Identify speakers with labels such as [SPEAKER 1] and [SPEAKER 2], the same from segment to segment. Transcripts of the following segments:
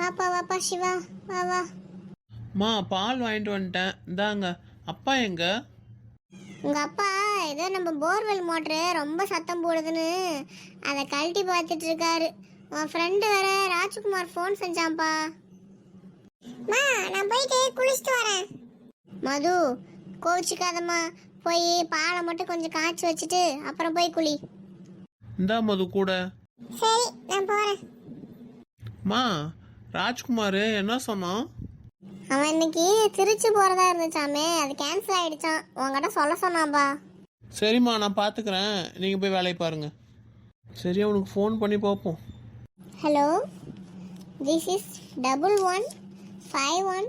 [SPEAKER 1] வாப்பா வாப்பா சிவா. வா வா.
[SPEAKER 2] மா பால் வாங்கிட்டு வந்துட்டேன். இந்தாங்க. அப்பா எங்க?
[SPEAKER 1] உங்க அப்பா ஏதோ நம்ம போர்வெல் மோட்ரு ரொம்ப சத்தம் போடுதுன்னு அதை கழட்டி பார்த்துட்டு இருக்காரு உன் ஃப்ரெண்டு வேற ராஜ்குமார் ஃபோன் செஞ்சான்ப்பா. மா நான் போயிட்டு குளிச்சுட்டு வரேன். மது கோவிச்சுக்காதம்மா. போய் பாலை மட்டும் கொஞ்சம் காய்ச்சி வச்சுட்டு அப்புறம் போய் குளி.
[SPEAKER 2] இந்தா மது கூட.
[SPEAKER 1] சரி நான் போறேன்.
[SPEAKER 2] மா ராஜ்குமார் என்ன சொன்னான்?
[SPEAKER 1] அவன் இன்னைக்கு திருச்சி போறதா இருந்துச்சாமே அது கேன்சல் ஆயிடுச்சான் உன்கிட்ட சொல்ல சொன்னான்பா.
[SPEAKER 2] சரிம்மா நான் பார்த்துக்கிறேன் நீங்கள் போய் வேலையை பாருங்க. சரி அவனுக்கு ஃபோன் பண்ணி பார்ப்போம்
[SPEAKER 1] hello this is double one five one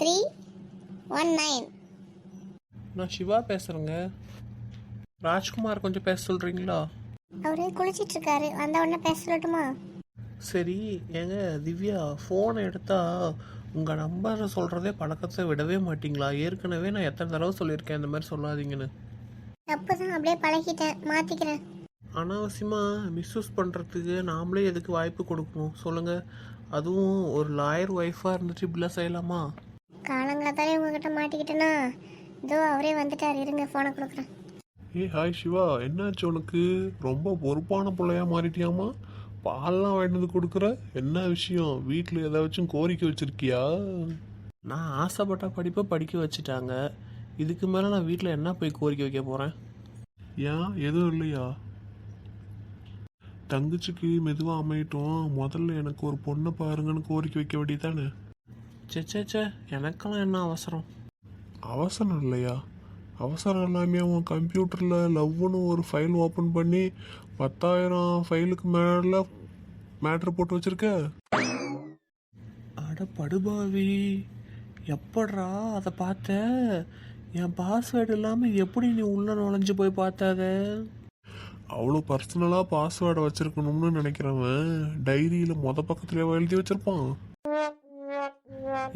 [SPEAKER 1] three one nine
[SPEAKER 2] நான் சிவா பேசுகிறேங்க ராஜ்குமார் கொஞ்சம் பேச சொல்கிறீங்களா
[SPEAKER 1] அவரு குளிச்சிட்டு இருக்காரு. வந்த உடனே பேச சொல்லட்டுமா?
[SPEAKER 2] சரி ஏங்க திவ்யா ஃபோனை எடுத்தா உங்கள் நம்பரை சொல்கிறதே பழக்கத்தை விடவே மாட்டீங்களா? ஏற்கனவே நான் எத்தனை தடவை சொல்லியிருக்கேன் இந்த மாதிரி சொல்லாதீங்கன்னு.
[SPEAKER 1] தப்பு தான் அப்படியே பழகிட்டேன். மாத்திக்கிறேன்.
[SPEAKER 2] அனாவசியமாக மிஸ்யூஸ் பண்ணுறதுக்கு நாமளே எதுக்கு வாய்ப்பு கொடுக்கணும்? சொல்லுங்கள் அதுவும் ஒரு லாயர் ஒய்ஃபாக இருந்துட்டு இப்படிலாம் செய்யலாமா?
[SPEAKER 1] காலங்காத்தாலே உங்ககிட்ட மாட்டிக்கிட்டேனா? இதோ அவரே வந்துட்டார். இருங்க ஃபோனை கொடுக்குறேன்.
[SPEAKER 3] ஏய் ஹாய் சிவா. என்னாச்சு உனக்கு? ரொம்ப பொறுப்பான பிள்ளையா மாறிட்டியாமா பால்லாம் வாங்கிட்டு வந்து கொடுக்குற? என்ன விஷயம்? வீட்டில் ஏதாச்சும் கோரிக்கை வச்சிருக்கியா?
[SPEAKER 2] நான் ஆசைப்பட்ட படிப்பை படிக்க வச்சுட்டாங்க. இதுக்கு மேலே நான் வீட்டில் என்ன போய் கோரிக்கை வைக்க போகிறேன்
[SPEAKER 3] ஏன்? எதுவும் இல்லையா? தங்கச்சிக்கு மெதுவாக அமையட்டும். முதல்ல எனக்கு ஒரு பொண்ணை பாருங்கன்னு கோரிக்கை வைக்க வேண்டியதானே
[SPEAKER 2] சே சே சே எனக்கெல்லாம் என்ன அவசரம்?
[SPEAKER 3] அவசரம் இல்லையா? அவசரம் இல்லாமே உன் கம்ப்யூட்டரில் லவ்னு ஒரு ஃபைல் ஓப்பன் பண்ணி பத்தாயிரம் ஃபைலுக்கு மேலே மேட்ரு போட்டு வச்சிருக்க?
[SPEAKER 2] அட படுபாவி எப்பட்றா அதை பார்த்த? என் பாஸ்வேர்டு இல்லாமல் எப்படி நீ உள்ளே நுழைஞ்சு போய் பார்த்தாத?
[SPEAKER 3] அவ்வளோ பர்சனலாக பாஸ்வேர்டை வச்சிருக்கணும்னு நினைக்கிறவன் டைரியில் மொத பக்கத்துலேயே எழுதி வச்சிருப்பான்.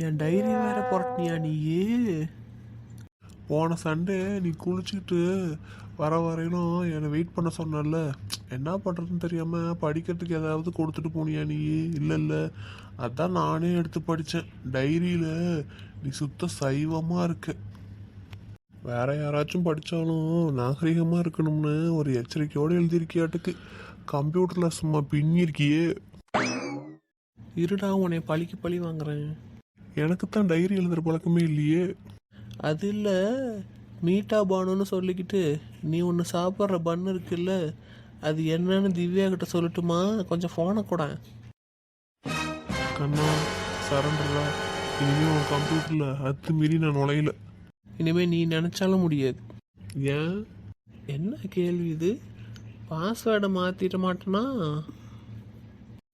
[SPEAKER 2] என் டைரி வேற புரட்டினியா நீயே?
[SPEAKER 3] போன சண்டே நீ குளிச்சுட்டு வர வரையிலும் என்னை வெயிட் பண்ண சொன்னல என்ன பண்ணுறதுன்னு தெரியாமல் படிக்கிறதுக்கு ஏதாவது கொடுத்துட்டு போனியா நீ? இல்லை இல்லை. அதான் நானே எடுத்து படித்தேன் டைரியில் நீ சுத்த சைவமாக இருக்க. வேற யாராச்சும் படித்தாலும் நாகரிகமாக இருக்கணும்னு ஒரு எச்சரிக்கையோடு எழுதியிருக்கியாட்டுக்கு. கம்ப்யூட்டரில் சும்மா பின்னிருக்கியே
[SPEAKER 2] இருடா உன்னை பழிக்கு பழி வாங்குறேன்.
[SPEAKER 3] எனக்கு தான் டைரி எழுதுகிற பழக்கமே இல்லையே.
[SPEAKER 2] அது இல்லை. மீட்டா பானுன்னு சொல்லிக்கிட்டு நீ ஒன்று சாப்பிட்ற பன்னு இருக்குல்ல அது என்னன்னு திவ்யா கிட்ட சொல்லட்டுமா? கொஞ்சம் ஃபோனை கூட.
[SPEAKER 3] கண்ணா சரண்டரா இனிமேல் உன் கம்ப்யூட்டரில் அத்து மீறி நான் நுழையல.
[SPEAKER 2] இனிமே நீ நினச்சாலும் முடியாது.
[SPEAKER 3] ஏன்?
[SPEAKER 2] என்ன கேள்வி இது? பாஸ்வேர்டை மாற்றிட மாட்டேனா?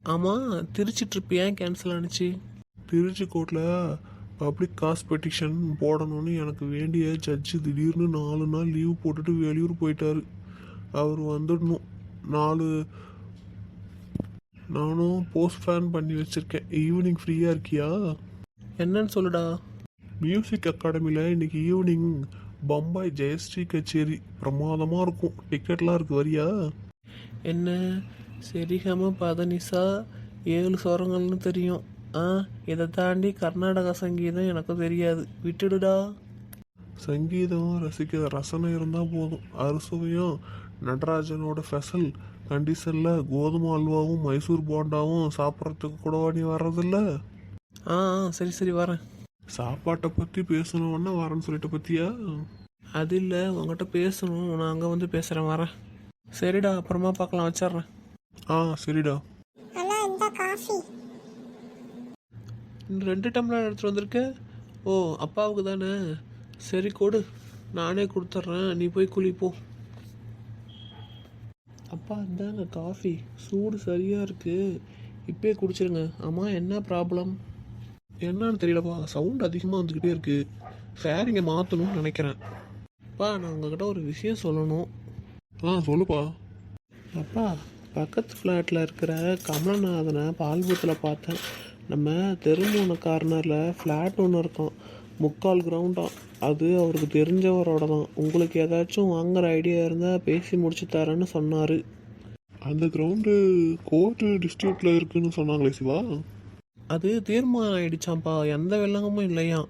[SPEAKER 2] ஆமாம் திருச்சி ட்ரிப் ஏன் கேன்சல் ஆனுச்சு.
[SPEAKER 3] திருச்சி கோர்ட்டில் பப்ளிக் காஸ் பெட்டிஷன் போடணும்னு எனக்கு வேண்டிய ஜட்ஜு திடீர்னு நாலு நாள் லீவ் போட்டுட்டு வெளியூர் போயிட்டாரு. அவர் வந்துடணும். நாலு நானும் போஸ்ட் ஃபேன் பண்ணி வச்சுருக்கேன். ஈவினிங் ஃப்ரீயாக இருக்கியா?
[SPEAKER 2] என்னன்னு சொல்லுடா.
[SPEAKER 3] மியூசிக் அகாடமியில் இன்னைக்கு ஈவினிங் பம்பாய் ஜெயஸ்ரீ கச்சேரி. பிரமாதமாக இருக்கும். டிக்கெட்லாம் இருக்கு வரியா?
[SPEAKER 2] என்ன? சரிகம பதனிசா ஏழு ஸ்வரங்கள்னு தெரியும். ஆ இதை தாண்டி கர்நாடக சங்கீதம் எனக்கு தெரியாது. விட்டுடுடா.
[SPEAKER 3] சங்கீதம் ரசிக்கிற ரசனை இருந்தால் போதும். அறுசுவையும் நடராஜனோட ஃபெசல் கண்டிஷனில் கோதுமை அல்வாவும் மைசூர் போண்டாவும் சாப்பிட்றதுக்கு கூடவா நீ வர்றதில்ல.
[SPEAKER 2] ஆ ஆ, சரி சரி வரேன்.
[SPEAKER 3] சாப்பாட்டை பற்றி பேசணுன்னா வரேன்னு சொல்லிட்டு பற்றியா
[SPEAKER 2] அது இல்லை உங்ககிட்ட பேசணும். நான் அங்கே வந்து பேசுகிறேன் வரேன். சரிடா அப்புறமா பார்க்கலாம் வச்சிட்றேன்.
[SPEAKER 3] ஆ சரிடா.
[SPEAKER 1] அண்ணா இந்த காஃபி.
[SPEAKER 2] ரெண்டு டம்ளர் எடுத்துகிட்டு வந்திருக்கேன் ஓ அப்பாவுக்கு தானே சரி கொடு நானே கொடுத்துட்றேன். நீ போய் குளிப்போ அப்பா இந்தாங்க காஃபி. சூடு சரியாக இருக்குது இப்பயே குடிச்சிருங்க. ஆமாம் என்ன ப்ராப்ளம்
[SPEAKER 3] என்னன்னு தெரியலப்பா. சவுண்ட் அதிகமாக வந்துக்கிட்டே இருக்கு.
[SPEAKER 2] இங்கே மாற்றணும்னு நினைக்கிறேன். அப்பா நான் உங்ககிட்ட ஒரு விஷயம் சொல்லணும்.
[SPEAKER 3] ஆ சொல்லுப்பா.
[SPEAKER 2] அப்பா பக்கத்து ஃப்ளாட்டில் இருக்கிற கமலநாதனை பால்பூத்தில் பார்த்தேன். நம்ம தெருமூணு கார்னரில் ஃப்ளாட் ஒன்று இருக்கும். முக்கால் கிரவுண்டாம் அது அவருக்கு தெரிஞ்சவரோட தான். உங்களுக்கு ஏதாச்சும் வாங்குற ஐடியா இருந்தால் பேசி முடிச்சு தரேன்னு சொன்னார்.
[SPEAKER 3] அந்த கிரவுண்டு கோர்ட்டு டிஸ்ட்ரிக்டில் இருக்குன்னு சொன்னாங்களே சிவா?
[SPEAKER 2] அது தீர்மானம் ஆயிடுச்சாம்ப்பா எந்த வில்லங்கமும் இல்லையாம்.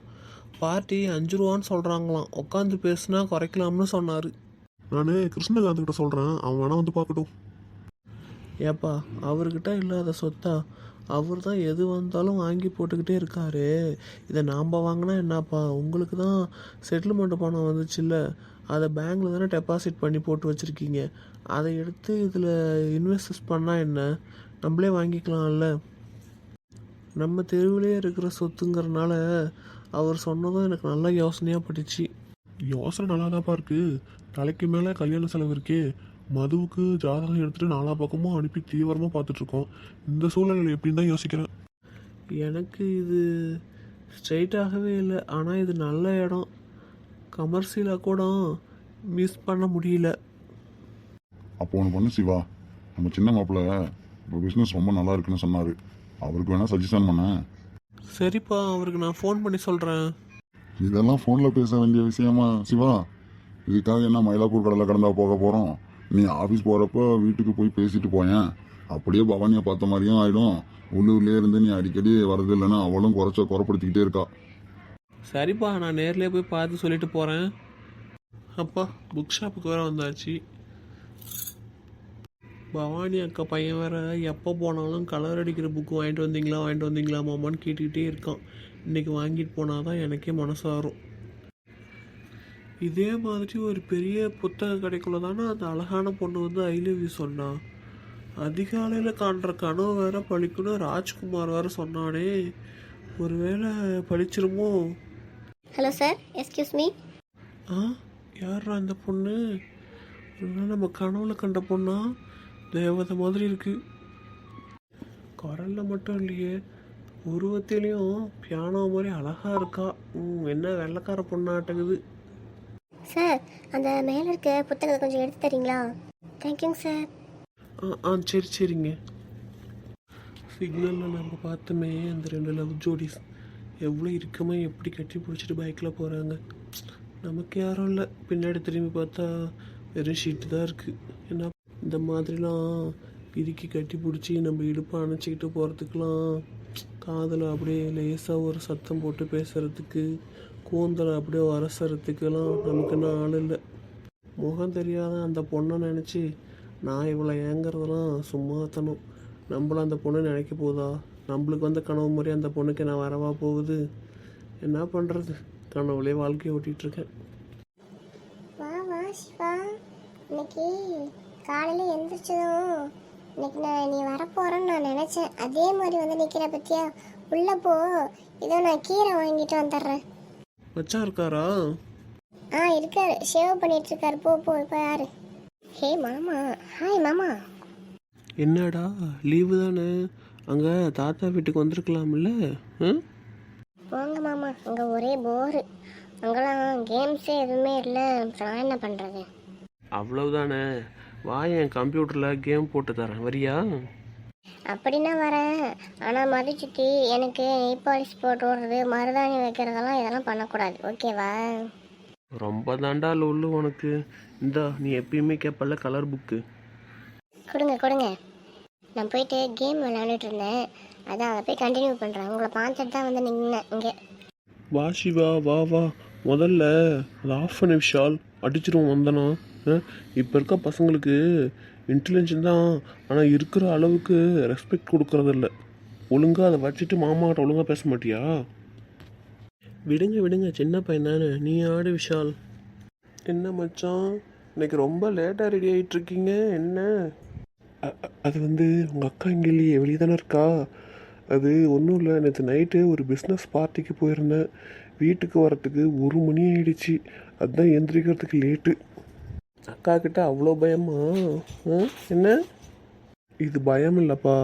[SPEAKER 2] பார்ட்டி அஞ்சு ரூபான்னு சொல்கிறாங்களாம் உட்காந்து பேசுனா குறைக்கலாம்னு சொன்னார்.
[SPEAKER 3] நான் கிருஷ்ணகாந்த் கிட்ட சொல்கிறேன் அவன் வேணா வந்து பார்க்கட்டும்.
[SPEAKER 2] ஏப்பா அவர்கிட்ட இல்லாத சொத்தா அவர் தான் எது வந்தாலும் வாங்கி போட்டுக்கிட்டே இருக்காரு. இதை நாம் வாங்கினா என்னப்பா? உங்களுக்கு தான் செட்டில்மெண்ட் பணம் வந்துச்சுல்ல? அதை பேங்க்கில் தானே டெபாசிட் பண்ணி போட்டு வச்சுருக்கீங்க. அதை எடுத்து இதில் இன்வெஸ்ட் பண்ணால் என்ன? நம்மளே வாங்கிக்கலாம்ல. நம்ம தெருவிலே இருக்கிற சொத்துங்கிறனால அவர் சொன்னதும் எனக்கு நல்ல யோசனையாக பட்டுச்சு.
[SPEAKER 3] யோசனை நல்லா தான்ப்பா இருக்குது தலைக்கு மேலே கல்யாண செலவு இருக்கே. மதுவுக்கு ஜாதகம் எடுத்துட்டு நாலா பக்கமும் அனுப்பி தீவிரமாக பார்த்துட்டு இருக்கோம் இந்த சூழ்நிலையில் எப்படின்னு தான் யோசிக்கிறேன்.
[SPEAKER 2] எனக்கு இது ஸ்ட்ரைட்டாகவே இல்லை. ஆனால் இது நல்ல இடம். கமர்ஷியலாக கூட மிஸ் பண்ண முடியல.
[SPEAKER 4] அப்போ ஒன்று பண்ணு சிவா. நம்ம சின்ன மாப்பிள்ள இப்போ பிஸ்னஸ் ரொம்ப நல்லா இருக்குன்னு சொன்னார். அவருக்கு வேணால் சஜஷன் பண்ணேன்
[SPEAKER 2] சரிப்பா அவருக்கு நான் ஃபோன் பண்ணி சொல்கிறேன்
[SPEAKER 4] இதெல்லாம் ஃபோனில் பேச வேண்டிய விஷயமா சிவா? இதுக்காக என்ன மயிலாப்பூர் கடலில் கடந்தா போக போகிறோம் நீ ஆஃபீஸ் போகிறப்ப வீட்டுக்கு போய் பேசிட்டு போயேன். அப்படியே பவானியை பார்த்த மாதிரியும் ஆகிடும் உள்ளூர்லேயே இருந்து நீ அடிக்கடி வரது இல்லைன்னா அவளும் குறைச்ச குறைப்படுத்திக்கிட்டே இருக்கா.
[SPEAKER 2] சரிப்பா நான் நேர்லேயே போய் பார்த்து சொல்லிட்டு போகிறேன் அப்பா புக் ஷாப்புக்கு வேறு வந்தாச்சு. பவானி அக்கா பையன் வேற எப்போ போனாலும் கலர் அடிக்கிற புக்கு வாங்கிட்டு வந்தீங்களா வாங்கிட்டு வந்தீங்களா மாமான்னு கேட்டுக்கிட்டே இருக்கான். இன்றைக்கி வாங்கிட்டு போனால் தான் எனக்கே மனசு வரும் இதே மாதிரி ஒரு பெரிய புத்தக கடைக்குள்ள தானே அந்த அழகான பொண்ணு வந்து ஐ லவ் யூ சொன்னா. அதிகாலையில் காண்ற கனவு வேற பழிக்கணும் ராஜ்குமார் வேற சொன்னானே. ஒருவேளை பழிச்சிருமோ?
[SPEAKER 1] ஹலோ சார் எஸ்கியூஸ் மீ
[SPEAKER 2] ஆ? யாரா அந்த பொண்ணு? ஒருவேளை நம்ம கனவுல கண்ட பொண்ணா? தேவதை மாதிரி இருக்கு. குரல்ல மட்டும் இல்லையே. உருவத்திலையும் பியானோ மாதிரி அழகா இருக்கா. ம், என்ன வெள்ளைக்கார பொண்ணாட்டங்குது
[SPEAKER 1] சார் அந்த மேலே இருக்க. புத்தகத்தை கொஞ்சம் எடுத்து தரீங்களா? தேங்க்யூங்க சார்
[SPEAKER 2] ஆ ஆ சரி சரிங்க. சிக்னலில் நம்ம பார்த்தோமே அந்த ரெண்டு லவ் ஜோடிஸ். எவ்வளோ இருக்கமா எப்படி கட்டி பிடிச்சிட்டு பைக்கில் போகிறாங்க நமக்கு யாரும் இல்லை. பின்னாடி திரும்பி பார்த்தா வெறும் ஷீட்டு தான் இருக்குது என்ன இந்த மாதிரிலாம் இறுக்கி கட்டி பிடிச்சி நம்ம இடுப்பை அணைச்சிக்கிட்டு போகிறதுக்கெலாம் காதில் அப்படியே லேசாக ஒரு சத்தம் போட்டு பேசுகிறதுக்கு கூந்தலை அப்படியே வரிசரத்துக்கெல்லாம் நமக்கு இன்னும் ஆள் இல்லை. முகம் தெரியாத அந்த பொண்ணை நினச்சி நான் இவளை ஏங்குறதெல்லாம் சும்மாத்தனம் நம்மளும் அந்த பொண்ணை நினைக்க போதா? நம்மளுக்கு வந்த கனவு மாதிரி அந்த பொண்ணுக்கு நான் வரவா போகுது? என்ன பண்ணுறது கனவுலே வாழ்க்கையை ஓட்டிகிட்ருக்கேன்
[SPEAKER 1] வா வா சிவா. இன்னைக்கு காலையில் எந்திரிச்சதும் இன்னைக்கு நான் நீ வரப்போகிறேன்னு நான் நினச்சேன். அதே மாதிரி வந்து நிற்கிற பற்றியா உள்ளே போ. இதோ நான் கீரை வாங்கிட்டு வந்துடுறேன்.
[SPEAKER 2] மச்சான் இருக்காரா
[SPEAKER 1] ஆ இருக்காரு. ஷேவ் பண்ணிட்டு இருக்காரு போ போ இப்போ யாரு? ஹே மாமா. ஹாய் மாமா.
[SPEAKER 2] என்னடா லீவு தானே? அங்கே தாத்தா வீட்டுக்கு வந்திருக்கலாம்ல? ம்
[SPEAKER 1] போங்க மாமா. அங்கே ஒரே போரு அங்கெல்லாம் கேம்ஸே எதுவுமே இல்லை. நான் என்ன பண்ணுறது
[SPEAKER 2] அவ்வளவுதானே. வா என் கம்ப்யூட்டரில் கேம் போட்டு தரேன். வரியா?
[SPEAKER 1] அப்படின்னா வரேன். ஆனால் மதிச்சுத்தி எனக்கு நெய் பாலிஷ் போட்டு விடுறது மருதாணி வைக்கிறதெல்லாம் இதெல்லாம் பண்ணக்கூடாது. ஓகேவா
[SPEAKER 2] ரொம்ப தாண்டா லொல்லு உனக்கு. இந்தா நீ எப்பயுமே கேட்பல கலர் புக்கு
[SPEAKER 1] கொடுங்க கொடுங்க. நான் போயிட்டு கேம் விளையாண்டுட்டு இருந்தேன். அதான் அதை போய் கண்டினியூ பண்ணுறேன் உங்களை பார்த்துட்டு தான் வந்து நின்னேன் இங்கே.
[SPEAKER 2] வா சிவா வா வா. முதல்ல அது ஆஃப் பண்ண விஷால் அடிச்சிருவோம் வந்தனா இப்போ இருக்க பசங்களுக்கு இன்டெலிஜென்ட் தான். ஆனால் இருக்கிற அளவுக்கு ரெஸ்பெக்ட் கொடுக்கறதில்ல. ஒழுங்காக அதை வச்சுட்டு மாமாட்ட ஒழுங்காக பேச மாட்டியா? விடுங்க விடுங்க சின்ன பையன் தானே. நீ ஆடு விஷால். என்ன மச்சான்? இன்னைக்கு ரொம்ப லேட்டாக ரெடி ஆகிட்டு இருக்கீங்க. என்ன? அது வந்து உங்கள் அக்கா இங்கே இல்லையே வெளியே தானே இருக்கா? அது ஒன்றும் இல்லை. நேற்று நைட்டு ஒரு பிஸ்னஸ் பார்ட்டிக்கு போயிருந்தேன். வீட்டுக்கு வரத்துக்கு ஒரு மணி ஆயிடுச்சு. அதுதான் எந்திரிக்கிறதுக்கு லேட்டு அக்கா கிட்ட அவ்வளோ பயமா என்ன? இது பயம் இல்லைப்பா.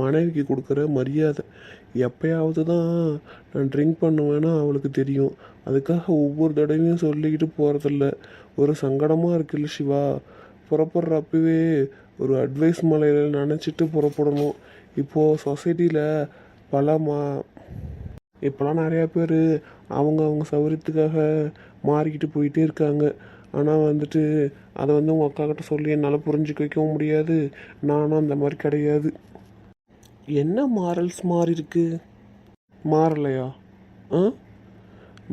[SPEAKER 2] மனைவிக்கு கொடுக்குற மரியாதை. எப்பயாவது தான் நான் ட்ரிங்க் பண்ணுவேன்னா அவளுக்கு தெரியும். அதுக்காக ஒவ்வொரு தடவையும் சொல்லிக்கிட்டு போகிறதில்ல ஒரு சங்கடமாக இருக்குல்ல சிவா. புறப்படுறப்பவே ஒரு அட்வைஸ் மலையில் நினச்சிட்டு புறப்படணும். இப்போது சொசைட்டியில் பல மா இப்போலாம் நிறையா பேர் அவங்க அவங்க சௌகரியத்துக்காக மாறிக்கிட்டு போயிட்டே இருக்காங்க. ஆனால் வந்துட்டு அதை வந்து உங்கள் அக்கா கிட்ட சொல்லி என்னால் புரிஞ்சுக்க வைக்கவும் முடியாது. நானும் அந்த மாதிரி கிடையாது. என்ன மாரல்ஸ் மாறி இருக்கு? மாறலையா? ஆ?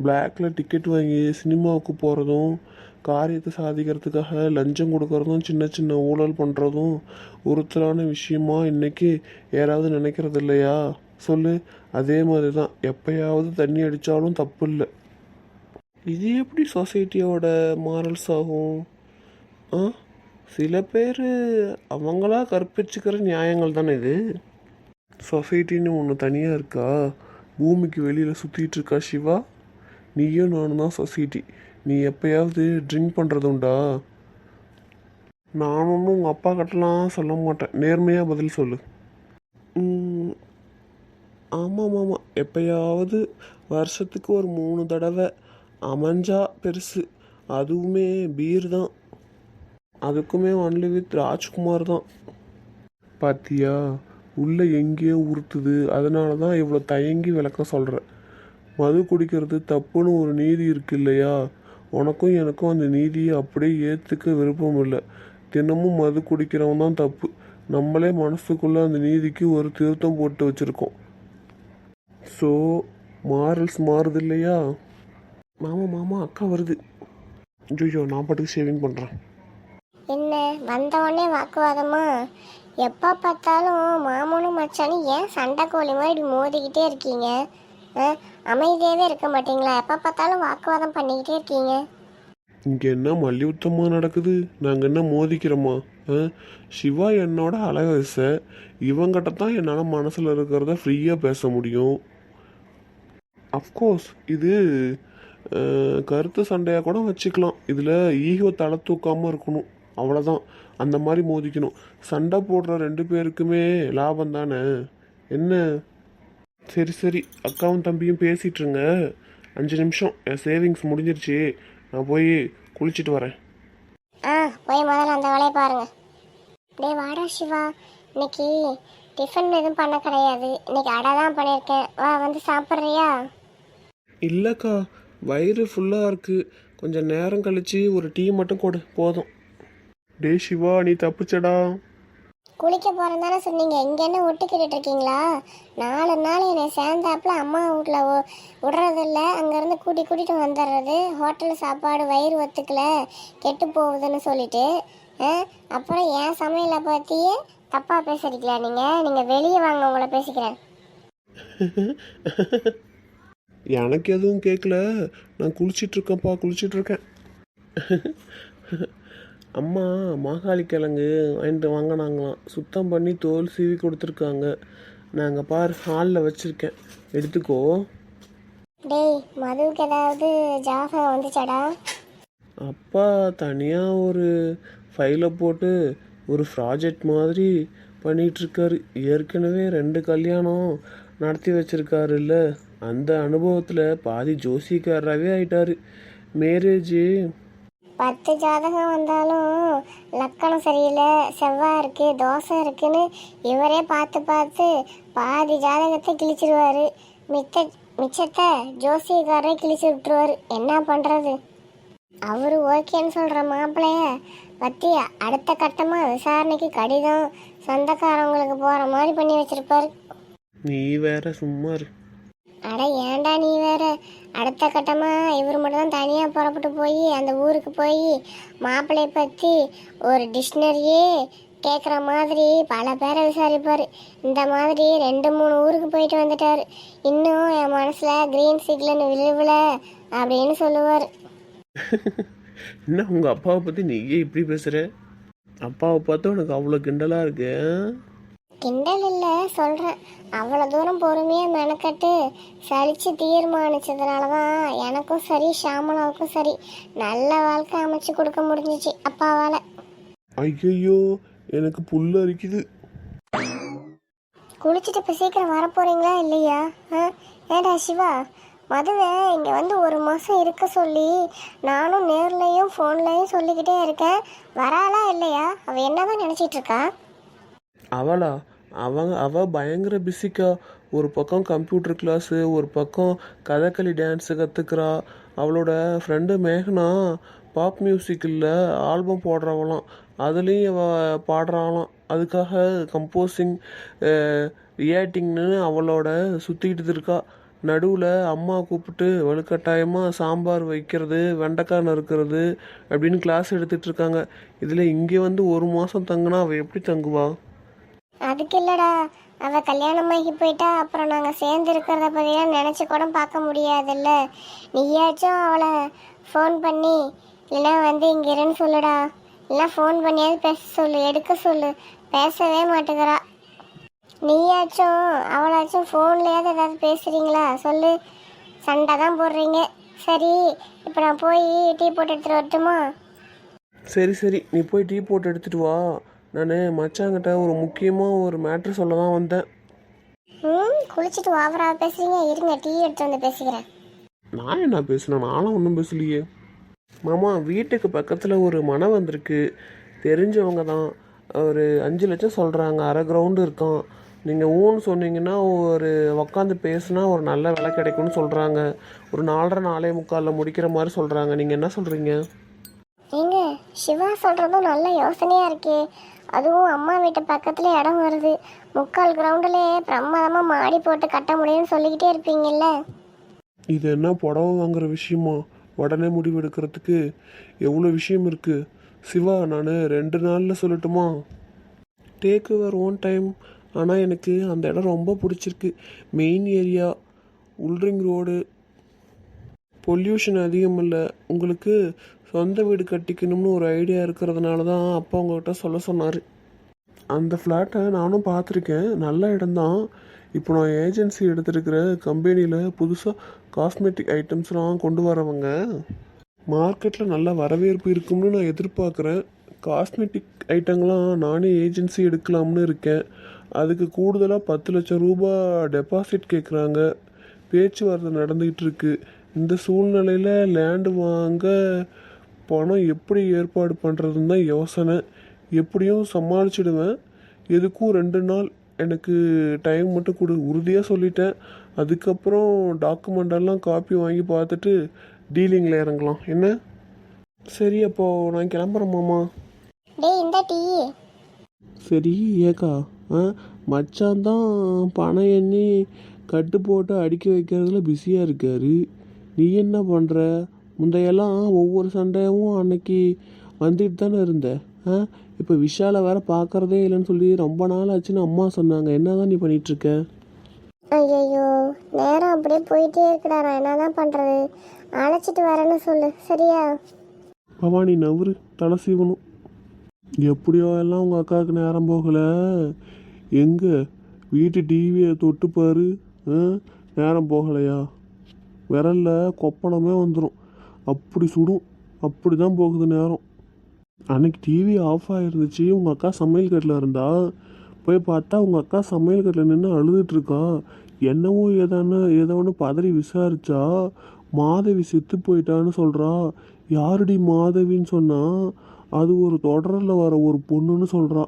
[SPEAKER 2] பிளாக்ல டிக்கெட் வாங்கி சினிமாவுக்கு போகிறதும் காரியத்தை சாதிக்கிறதுக்காக லஞ்சம் கொடுக்கறதும் சின்ன சின்ன ஊழல் பண்ணுறதும் உறுத்தலான விஷயமா இன்னைக்கு யாராவது நினைக்கிறது இல்லையா? சொல்லு. அதே மாதிரி தான். எப்பயாவது தண்ணி அடித்தாலும் தப்பு இல்லை. இது எப்படி சொசைட்டியோட மாரல்ஸ் ஆகும்? ஆ? சில பேர் அவங்களா கற்பிச்சுக்கிற நியாயங்கள் தானே இது? சொசைட்டின்னு ஒன்று தனியாக இருக்கா? பூமிக்கு வெளியில் சுற்றிட்டு இருக்கா சிவா? நீயும் நானும் தான் சொசைட்டி நீ எப்பயாவது ட்ரிங்க் பண்ணுறது உண்டா? நான் ஒன்றும் உங்கள் அப்பா கிட்டலாம் சொல்ல மாட்டேன். நேர்மையாக பதில் சொல்லு. ஆமாம் ஆமாம். எப்பயாவது வருஷத்துக்கு ஒரு மூணு தடவை அமைஞ்சா பெருசு. அதுவுமே பீர் தான். அதுக்குமே ஒன்லி வித் ராஜ்குமார் தான். பாத்தியா? உள்ள எங்கேயோ உறுத்துது அதனால தான் இவ்வளோ தயங்கி விளக்கம் சொல்கிறேன் மது குடிக்கிறது தப்புன்னு ஒரு நீதி இருக்கு இல்லையா? உனக்கும் எனக்கும் அந்த நீதியை அப்படியே ஏற்றுக்க விருப்பம் இல்லை. தினமும் மது குடிக்கிறவன் தான் தப்பு. நம்மளே மனசுக்குள்ளே அந்த நீதிக்கு ஒரு திருத்தம் போட்டு வச்சுருக்கோம். ஸோ மாரல்ஸ் மாறுது இல்லையா? மாமா மாமா அக்கா வருது. ஜோயோ நான் பாட்டுக்கு ஷேவிங் பண்ணுறேன்
[SPEAKER 1] என்ன வந்த உடனே வாக்குவாதமா? எப்போ பார்த்தாலும் மாமனும் மச்சானும் ஏன் சண்டை கோழி மாதிரி மோதிக்கிட்டே இருக்கீங்க? ஆ, அமைதியாவே இருக்க மாட்டீங்களா? எப்போ பார்த்தாலும் வாக்குவாதம் பண்ணிக்கிட்டே இருக்கீங்க.
[SPEAKER 2] இங்கே என்ன மல்யுத்தமாக நடக்குது? நாங்கள் என்ன மோதிக்கிறோமா? சிவா என்னோட அழகச இவங்கிட்ட தான் என்னால் மனசில் இருக்கிறத ஃப்ரீயாக பேச முடியும். அஃப்கோர்ஸ் இது கருத்து சண்டையாக கூட வச்சுக்கலாம். இதில் ஈகோ தலை தூக்காமல் இருக்கணும். அவ்வளோதான் அந்த மாதிரி மோதிக்கணும். சண்டை போடுற ரெண்டு பேருக்குமே லாபம் தானே? என்ன? சரி சரி. அக்காவும் தம்பியும் பேசிட்டு இருங்க. அஞ்சு நிமிஷம். என் சேவிங்ஸ் முடிஞ்சிருச்சு. நான் போய் குளிச்சுட்டு வரேன்.
[SPEAKER 1] ஆ போய் முதல்ல அந்த வேலையை பாருங்க. டேய் வாடா சிவா. இன்னைக்கு டிஃபன் எதுவும் பண்ண கிடையாது. இன்னைக்கு அடை தான் பண்ணியிருக்கேன். வா வந்து சாப்பிட்றியா?
[SPEAKER 2] இல்லைக்கா. வயிறு ஃபுல்லாக இருக்குது கொஞ்சம் நேரம் கழிச்சு ஒரு டீ மட்டும் கொடு. போதும். டே சிவா நீ தப்பிச்சடா.
[SPEAKER 1] குளிக்க போறேன்னு தானே சொன்னீங்க. இங்க என்ன ஒட்டுக்கிட்டு இருக்கீங்களா? நாலு நாள் என்னை சேர்ந்தாப்புல அம்மா வீட்டில் விடுறதில்ல. அங்கேருந்து கூட்டி கூட்டிட்டு வந்துடுறது. ஹோட்டல் சாப்பாடு வயிறு ஒத்துக்கல. கெட்டு போகுதுன்னு சொல்லிட்டு. அப்புறம் என் சமையலை பற்றியே தப்பாக பேசுறீங்களா நீங்கள் நீங்கள் வெளியே வாங்க உங்களை பேசிக்கிறேன்.
[SPEAKER 2] எனக்கு எதுவும் கேட்கல நான் குளிச்சிட்டு இருக்கேன் அம்மா மாகாளி கிழங்கு வாங்கிட்டு வாங்கினாங்களாம். சுத்தம் பண்ணி தோல் சீவி கொடுத்துருக்காங்க. நாங்கள் பார் ஹாலில் வச்சுருக்கேன். எடுத்துக்கோ.
[SPEAKER 1] டேய் மதுவுக்கு ஏதாவது வந்துச்சாடா?
[SPEAKER 2] அப்பா தனியாக ஒரு ஃபைலை போட்டு ஒரு ப்ராஜெக்ட் மாதிரி பண்ணிகிட்ருக்காரு ஏற்கனவே ரெண்டு கல்யாணம் நடத்தி வச்சிருக்காருல்ல. அந்த அனுபவத்தில் பாதி ஜோசிக்காரராகவே ஆயிட்டாரு. மேரேஜ்.
[SPEAKER 1] பத்து ஜாதகம் வந்தாலும் லக்கணம் சரியில்லை செவ்வாய் இருக்கு தோசை இருக்குன்னு இவரே பார்த்து பார்த்து பாதி ஜாதகத்தை கிழிச்சிருவாரு. மித்த மிச்சத்தை ஜோசியக்காரரே கிழிச்சு விட்டுருவாரு. என்ன பண்ணுறது அவரு ஓகேன்னு சொல்கிற மாப்பிள்ளைய பற்றி அடுத்த கட்டமாக விசாரணைக்கு கடிதம் சொந்தக்காரவங்களுக்கு போகிற மாதிரி பண்ணி வச்சிருப்பாரு.
[SPEAKER 2] நீ வேற சும்மா இரு.
[SPEAKER 1] அட ஏன்டா நீ வேற? அடுத்த கட்டமாக இவர் மட்டும் தான் புறப்பட்டு போய் அந்த ஊருக்கு போய் மாப்பிள்ளையை பற்றி ஒரு டிக்ஷனரியே கேட்குற மாதிரி பல பேரை விசாரிப்பார். இந்த மாதிரி ரெண்டு மூணு ஊருக்கு போயிட்டு வந்துட்டார். இன்னும் என் மனசில் க்ரீன் சிக்லன் விழுவல அப்படின்னு சொல்லுவார்.
[SPEAKER 2] என்ன உங்கள் அப்பாவை பற்றி நீயே இப்படி பேசுகிற அப்பாவை பார்த்தா உனக்கு அவ்வளோ கிண்டலாக இருக்கு
[SPEAKER 1] கிண்டல் இல்லை சொல்கிறேன் அவ்வளோ தூரம் பொறுமையாக மெனக்கட்டு சலிச்சு தீர்மானிச்சதுனால தான் எனக்கும் சரி ஷாமலாவுக்கும் சரி நல்ல வாழ்க்கை அமைச்சு கொடுக்க முடிஞ்சிச்சு அப்பாவால்.
[SPEAKER 2] ஐயையோ எனக்கு புல் அரிக்குது.
[SPEAKER 1] குளிச்சுட்டு இப்போ சீக்கிரம் வரப்போறீங்களா இல்லையா? ஆ? ஏடா சிவா? மதுவை இங்கே வந்து ஒரு மாதம் இருக்க சொல்லி நானும் நேர்லையும் ஃபோன்லையும் சொல்லிக்கிட்டே இருக்கேன். வராளா இல்லையா? அவள் என்னதான் நினச்சிட்டு இருக்கா?
[SPEAKER 2] அவளா? அவங்க அவள் பயங்கர பிஸிக்கா ஒரு பக்கம் கம்ப்யூட்டர் கிளாஸு ஒரு பக்கம் கதகளி டான்ஸு கற்றுக்குறா அவளோட ஃப்ரெண்டு மேகனா பாப் மியூசிக்கில் ஆல்பம் போடுறவளாம். அதுலேயும் அவள் பாடுறாளாம். அதுக்காக கம்போசிங் ரியாக்டிங்னு அவளோட சுற்றிக்கிட்டு இருக்கா. நடுவில் அம்மா கூப்பிட்டு வலுக்கட்டாயமாக சாம்பார் வைக்கிறது வெண்டைக்காய் நறுக்கிறது அப்படின்னு கிளாஸ் எடுத்துகிட்ருக்காங்க இதில் இங்கே வந்து ஒரு மாதம் தங்கினா அவள் எப்படி தங்குவா?
[SPEAKER 1] அதுக்கு இல்லடா. அவ கல்யாணமாகி போயிட்டா அப்புறம் நாங்கள் சேர்ந்து இருக்கிறத பற்றிலாம் நினச்சி கூட பார்க்க முடியாதுல்ல. நீயாச்சும் அவளை ஃபோன் பண்ணி இல்லைன்னா வந்து இங்கே இருன்னு சொல்லுடா. இல்லைனா ஃபோன் பண்ணியாவது பேச சொல்லு எடுக்க சொல்லு. பேசவே மாட்டேங்கிறா நீயாச்சும் அவளாச்சும் ஃபோன்லையாவது ஏதாவது பேசுகிறீங்களா சொல்லு. சண்டை தான் போடுறீங்க. சரி இப்போ நான் போய் டீ போட்டு எடுத்துகிட்டு வரட்டுமா?
[SPEAKER 2] சரி சரி. நீ போய் டீ போட்டு எடுத்துட்டு வா. நான் மச்சாங்கிட்ட ஒரு முக்கியமாக ஒரு மேட்ரு சொல்ல தான் வந்தேன்.
[SPEAKER 1] ம் குளிச்சுட்டு ஓவராக பேசுகிறீங்க இருங்க டீ எடுத்து வந்து பேசிக்கிறேன்.
[SPEAKER 2] நான் என்ன பேசுனேன் நானும் ஒன்றும் பேசலையே. மாமா வீட்டுக்கு பக்கத்தில் ஒரு மனம் வந்திருக்கு. தெரிஞ்சவங்க தான். ஒரு அஞ்சு லட்சம் சொல்கிறாங்க அரை கிரவுண்டு இருக்கான் நீங்கள் ஊன்னு சொன்னீங்கன்னா ஒரு உக்காந்து பேசுனா ஒரு நல்ல விலை கிடைக்கும்னு சொல்கிறாங்க ஒரு நாலரை நாலே முக்காலில் முடிக்கிற மாதிரி சொல்கிறாங்க நீங்கள் என்ன சொல்கிறீங்க
[SPEAKER 1] ஏங்க சிவா சொல்கிறதும் நல்ல யோசனையாக இருக்கே. அதுவும் அம்மா வீட்டு பக்கத்தில் இடம் வருது. முக்கால் கிரவுண்டுலேயே பிரமாதமாக மாடி போட்டு கட்ட முடியும்னு சொல்லிக்கிட்டே இருப்பீங்கல்ல?
[SPEAKER 2] இது என்ன புடவை வாங்குற விஷயமா? உடனே முடிவு எடுக்கிறதுக்கு எவ்வளோ விஷயம் இருக்குது சிவா நான் ரெண்டு நாளில் சொல்லட்டுமா? டேக் யுவர் ஓன் டைம் ஆனால் எனக்கு அந்த இடம் ரொம்ப பிடிச்சிருக்கு. மெயின் ஏரியா உள்ரிங் ரோடு பொல்யூஷன் அதிகம் இல்லை. உங்களுக்கு சொந்த வீடு கட்டிக்கணும்னு ஒரு ஐடியா இருக்கிறதுனால தான் அப்பா உங்கள்கிட்ட சொல்ல சொன்னார். அந்த ஃப்ளாட்டை நானும் பார்த்துருக்கேன். நல்ல இடம்தான். இப்போ நான் ஏஜென்சி எடுத்திருக்கிற கம்பெனியில் புதுசாக காஸ்மெட்டிக் ஐட்டம்ஸ்லாம் கொண்டு வரவங்க மார்க்கெட்டில் நல்ல வரவேற்பு இருக்கும்னு நான் எதிர்பார்க்குறேன். காஸ்மெட்டிக் ஐட்டங்கள்லாம் நானே ஏஜென்சி எடுக்கலாம்னு இருக்கேன். அதுக்கு கூடுதலாக பத்து லட்சம் ரூபா டெபாசிட் கேட்குறாங்க பேச்சுவார்த்தை நடந்துக்கிட்டு இருக்கு. இந்த சூழ்நிலையில் லேண்டு வாங்க பணம் எப்படி ஏற்பாடு பண்ணுறதுன்னு தான் யோசனை. எப்படியும் சமாளிச்சிடுவேன். எதுக்கும் ரெண்டு நாள் எனக்கு டைம் மட்டும் கொடு. உறுதியாக சொல்லிட்டேன். அதுக்கப்புறம் டாக்குமெண்ட் எல்லாம் காப்பி வாங்கி பார்த்துட்டு டீலிங்கில் இறங்கலாம். என்ன? சரி அப்போது நான் கிளம்புறேன் மாமா.
[SPEAKER 1] டேய் இந்த டீ.
[SPEAKER 2] சரி ஏக்கா. ஆ மச்சான் தான் பணம் எண்ணி கட்டு போட்டு அடிக்க வைக்கிறதுல பிஸியாக இருக்காரு. நீ என்ன பண்ணுற முந்தையெல்லாம் ஒவ்வொரு சண்டையும் அன்னைக்கு வந்துட்டு தானே இருந்த. ஆ? இப்போ விஷாலை வேற பார்க்கறதே இல்லைன்னு சொல்லி ரொம்ப நாள் ஆச்சுன்னு அம்மா சொன்னாங்க. என்ன தான் நீ பண்ணிட்டு இருக்க?
[SPEAKER 1] ஐயோ நேரம் அப்படியே போயிட்டே இருக்குடா. நான் என்னதான் பண்ணுறது அழைச்சிட்டு வரேன்னு சொல்லு. சரியா?
[SPEAKER 2] பவானி நவரு தலை சீவணும். எப்படியோ எல்லாம் உங்கள் அக்காவுக்கு நேரம் போகலை. எங்கே? வீட்டு டிவியை தொட்டு பாரு. ஆ? நேரம் போகலையா? விரல்ல கொப்பளமே வந்துடும் அப்படி சுடும். அப்படி தான் போகுது நேரம். அன்னைக்கு டிவி ஆஃப் ஆகிருந்துச்சு உங்கள் அக்கா சமையல் கட்டில் இருந்தா. போய் பார்த்தா உங்கள் அக்கா சமையல் கட்டில் நின்று அழுதுட்டுருக்கா என்னவோ ஏதானு ஏதோ ஒன்று பதறி விசாரிச்சா. மாதவி செத்து போயிட்டான்னு சொல்கிறா யாருடி மாதவின்னு சொன்னால் அது ஒரு தொடரில் வர ஒரு பொண்ணுன்னு சொல்கிறா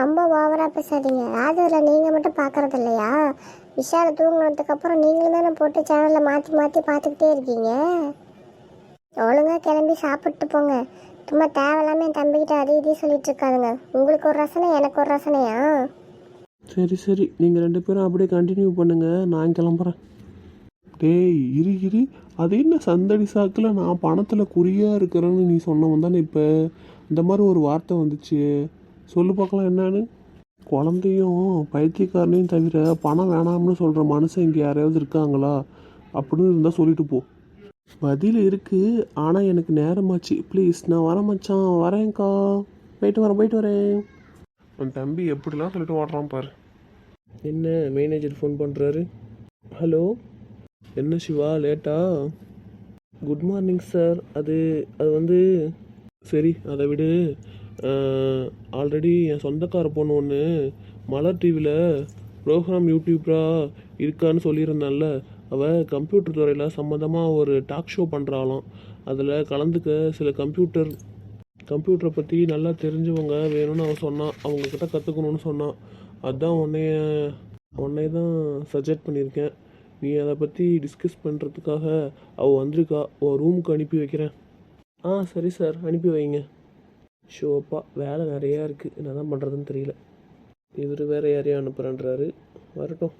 [SPEAKER 1] ரொம்ப ஓவராக பேசாதீங்க. ராஜூரில் நீங்கள் மட்டும் பார்க்கறது இல்லையா? விஷால தூங்கினதுக்கப்புறம் நீங்களும் தானே போட்டு சேனலில் மாற்றி மாற்றி பார்த்துக்கிட்டே இருக்கீங்க? ஒழுங்காக கிளம்பி சாப்பிட்டு போங்க. சும்மா தேவையில்லாம என் தம்பிக்கிட்ட அது இதையும் சொல்லிட்டு இருக்காதுங்க. உங்களுக்கு ஒரு ரசனை எனக்கு ஒரு ரசனையா?
[SPEAKER 2] சரி சரி. நீங்கள் ரெண்டு பேரும் அப்படியே கண்டினியூ பண்ணுங்க. நான் கிளம்புறேன். டேய் இரு இரு. அது என்ன சந்தடி சாக்கில்? நான் பணத்தில் குறியாக இருக்கிறேன்னு நீ சொன்னவன் தானே இப்போ? இந்த மாதிரி ஒரு வார்த்தை வந்துச்சு. சொல்லு பார்க்கலாம் என்னன்னு. குழந்தையும் பைத்தியக்காரனையும் தவிர பணம் வேணாம்னு சொல்கிற மனுஷன் இங்கே யாரையாவது இருக்காங்களா? அப்படின்னு இருந்தால் சொல்லிட்டு போ. பதில் இருக்குது ஆனால் எனக்கு நேரமாச்சு. ப்ளீஸ் நான் வரேன் மச்சான். வரேன்க்கா. போயிட்டு வரேன் போயிட்டு வரேன். உன் தம்பி எப்படிலாம் சொல்லிட்டு ஓடுறான் பாரு. என்ன மேனேஜர் ஃபோன் பண்ணுறாரு ஹலோ என்ன சிவா லேட்டா குட் மார்னிங் சார் அது அது வந்து சரி அதை விடு. ஆல்ரெடி என் சொந்தக்கார பொண்ணு ஒன்று மலர் டிவியில் ப்ரோக்ராம் யூடியூப்ராக இருக்கான்னு சொல்லியிருந்தான்ல. அவள் கம்ப்யூட்டர் துறையில் சம்மந்தமாக ஒரு டாக் ஷோ பண்ணுறாளாம் அதில் கலந்துக்க சில கம்ப்யூட்டர் கம்ப்யூட்டரை பற்றி நல்லா தெரிஞ்சவங்க வேணும்னு அவன் சொன்னான் அவங்கக்கிட்ட கற்றுக்கணும்னு சொன்னான் அதுதான் உன்னைய உன்னைய தான் சஜெக்ட் பண்ணியிருக்கேன் நீ அதை பற்றி டிஸ்கஸ் பண்ணுறதுக்காக அவள் வந்திருக்கா. உன் ரூமுக்கு அனுப்பி வைக்கிறேன். ஆ சரி சார் அனுப்பி வைங்க. ஷோப்பா வேலை நிறையா இருக்குது என்ன தான் பண்ணுறதுன்னு தெரியல. இவர் வேற யாரையும் அனுப்புகிறேன்றாரு வரட்டும்.